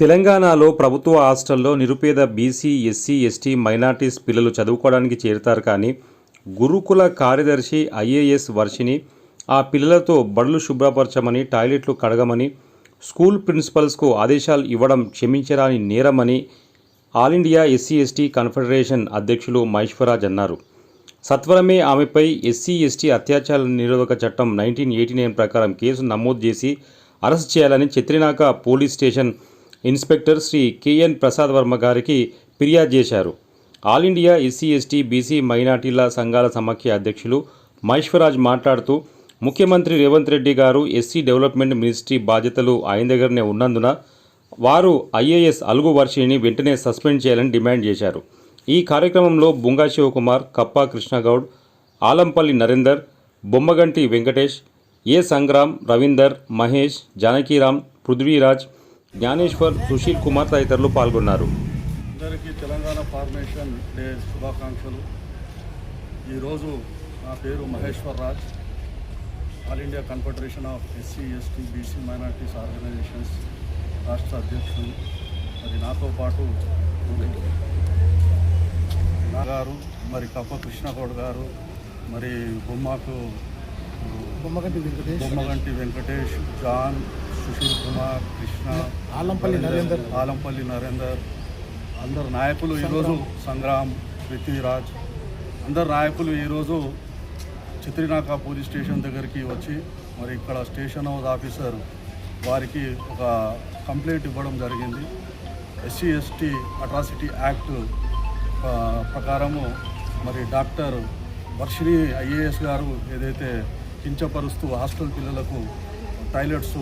తెలంగాణలో ప్రభుత్వ హాస్టల్లో నిరుపేద బీసీ ఎస్సీ ఎస్టీ మైనార్టీస్ పిల్లలు చదువుకోవడానికి చేరుతారు కానీ గురుకుల కార్యదర్శి ఐఏఎస్ వర్షిని ఆ పిల్లలతో బడులు శుభ్రపరచమని టాయిలెట్లు కడగమని స్కూల్ ప్రిన్సిపల్స్కు ఆదేశాలు ఇవ్వడం క్షమించరాని నేరమని all India SC ST confederation అధ్యక్షులు మహేశ్వరాజ్ అన్నారు. సత్వరమే ఆమెపై ఎస్సీ ఎస్టీ అత్యాచార నిరోధక చట్టం నైన్టీన్ ఎయిటీ నైన్ ప్రకారం కేసు నమోదు చేసి అరెస్ట్ చేయాలని Chitrinaka police station inspector Shri KN Prasad Varma గారికి ఫిర్యాదు చేశారు. All India SC ST BC మైనార్టీల సంఘాల సమాఖ్య అధ్యక్షులు మహేశ్వరరాజ్ మాట్లాడుతూ ముఖ్యమంత్రి రేవంత్ రెడ్డి గారు ఎస్సీ డెవలప్మెంట్ మినిస్ట్రీ బాధ్యతలు ఆయన దగ్గరనే ఉన్నందున వారు ఐఏఎస్ అలుగు వర్షిని వెంటనే సస్పెండ్ చేయాలని డిమాండ్ చేశారు. ఈ కార్యక్రమంలో బుంగా శివకుమార్ కప్పా కృష్ణగౌడ్ ఆలంపల్లి నరేందర్ బొమ్మగంటి వెంకటేష్ ఏ సంగ్రామ్ రవీందర్ మహేష్ జానకీరామ్ పృథ్వీరాజ్ జ్ఞానేశ్వర్ సుశీల్ కుమార్ తదితరులు పాల్గొన్నారు. అందరికీ తెలంగాణ ఫార్మేషన్ డే శుభాకాంక్షలు. ఈరోజు నా పేరు Maheshwar Raj. All India confederation of SC ST BC minorities organisations రాష్ట్ర అధ్యక్షులు. మరి నాతో పాటు గారు మరి కప్ప కృష్ణగౌడ్ గారు మరి బొమ్మకు బొమ్మగంటి వెంకటేష్. బొమ్మగంటి వెంకటేష్ జాన్ సుశీల్ కుమార్ కృష్ణ ఆలంపల్లి నరేందర్. ఆలంపల్లి నరేందర్ అందరు నాయకులు ఈరోజు సంగ్రామ్. పృథ్వీరాజ్. అందరు నాయకులు ఈరోజు చిత్రినాక పోలీస్ స్టేషన్ దగ్గరికి వచ్చి మరి ఇక్కడ స్టేషన్ హౌస్ ఆఫీసర్ వారికి ఒక కంప్లైంట్ ఇవ్వడం జరిగింది. ఎస్సీ ఎస్టీ అట్రాసిటీ యాక్ట్ ప్రకారము మరి డాక్టర్ వర్షిణి ఐఏఎస్ గారు ఏదైతే కించపరుస్తూ హాస్టల్ పిల్లలకు టాయిలెట్స్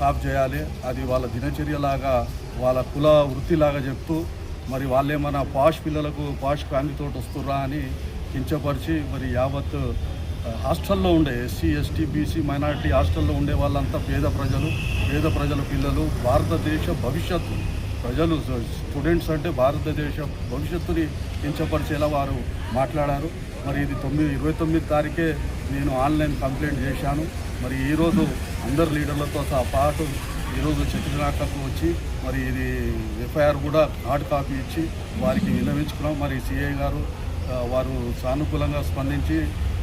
సాఫ్ చేయాలి. అది వాళ్ళ దినచర్యలాగా వాళ్ళ కుల వృత్తిలాగా చెప్తూ మరి వాళ్ళేమన్నా పాష్ పిల్లలకు పాష్ ఫ్యామిలీతో వస్తుర్రా అని కించపరిచి మరి యావత్ హాస్టల్లో ఉండే ఎస్సీ ఎస్టీ బీసీ మైనారిటీ హాస్టల్లో ఉండే వాళ్ళంతా పేద ప్రజలు పేద ప్రజల పిల్లలు భారతదేశ భవిష్యత్తు. ప్రజలు స్టూడెంట్స్ అంటే భారతదేశ భవిష్యత్తుని కించపరిచేలా వారు మాట్లాడారు. మరి ఇది తొమ్మిది ఇరవై తొమ్మిది తారీఖే నేను ఆన్లైన్ కంప్లైంట్ చేశాను. మరి ఈరోజు అందరు లీడర్లతో పాటు ఈరోజు చిత్రనాటకు వచ్చి మరి ఇది ఎఫ్ఐఆర్ కూడా హార్డ్ కాపీ ఇచ్చి వారికి విన్నవించుకున్నాం. మరి సిఐ గారు వారు సానుకూలంగా స్పందించి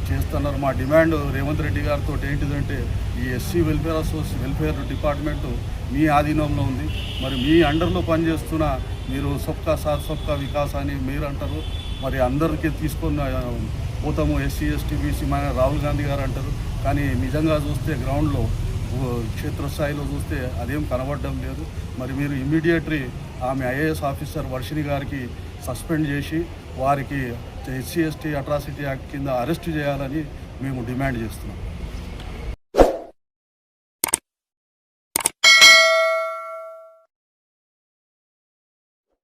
చేస్తున్నారు. మా డిమాండ్ రేవంత్ రెడ్డి గారితో ఏంటిదంటే ఈ ఎస్సీ వెల్ఫేర్ అసోసి వెల్ఫేర్ డిపార్ట్మెంట్ మీ ఆధీనంలో ఉంది. మరి మీ అండర్లో పనిచేస్తున్న మీరు సొక్క సార్ సొక్క వికాస్ అని మీరు అంటారు. మరి అందరికీ తీసుకొని పోతాము ఎస్సీ ఎస్టీ బీసీ మన రాహుల్ గాంధీ గారు అంటారు. కానీ నిజంగా చూస్తే గ్రౌండ్లో క్షేత్రస్థాయిలో చూస్తే అదేం కనబడడం లేదు. మరి మీరు ఇమ్మీడియట్లీ ఆమె ఐఏఎస్ ఆఫీసర్ వర్షిని గారికి సస్పెండ్ చేసి వారికి ఎస్సీ ఎస్టీ అట్రాసిటీ యాక్ట్ కింద అరెస్ట్ చేయాలని మేము డిమాండ్ చేస్తున్నాం.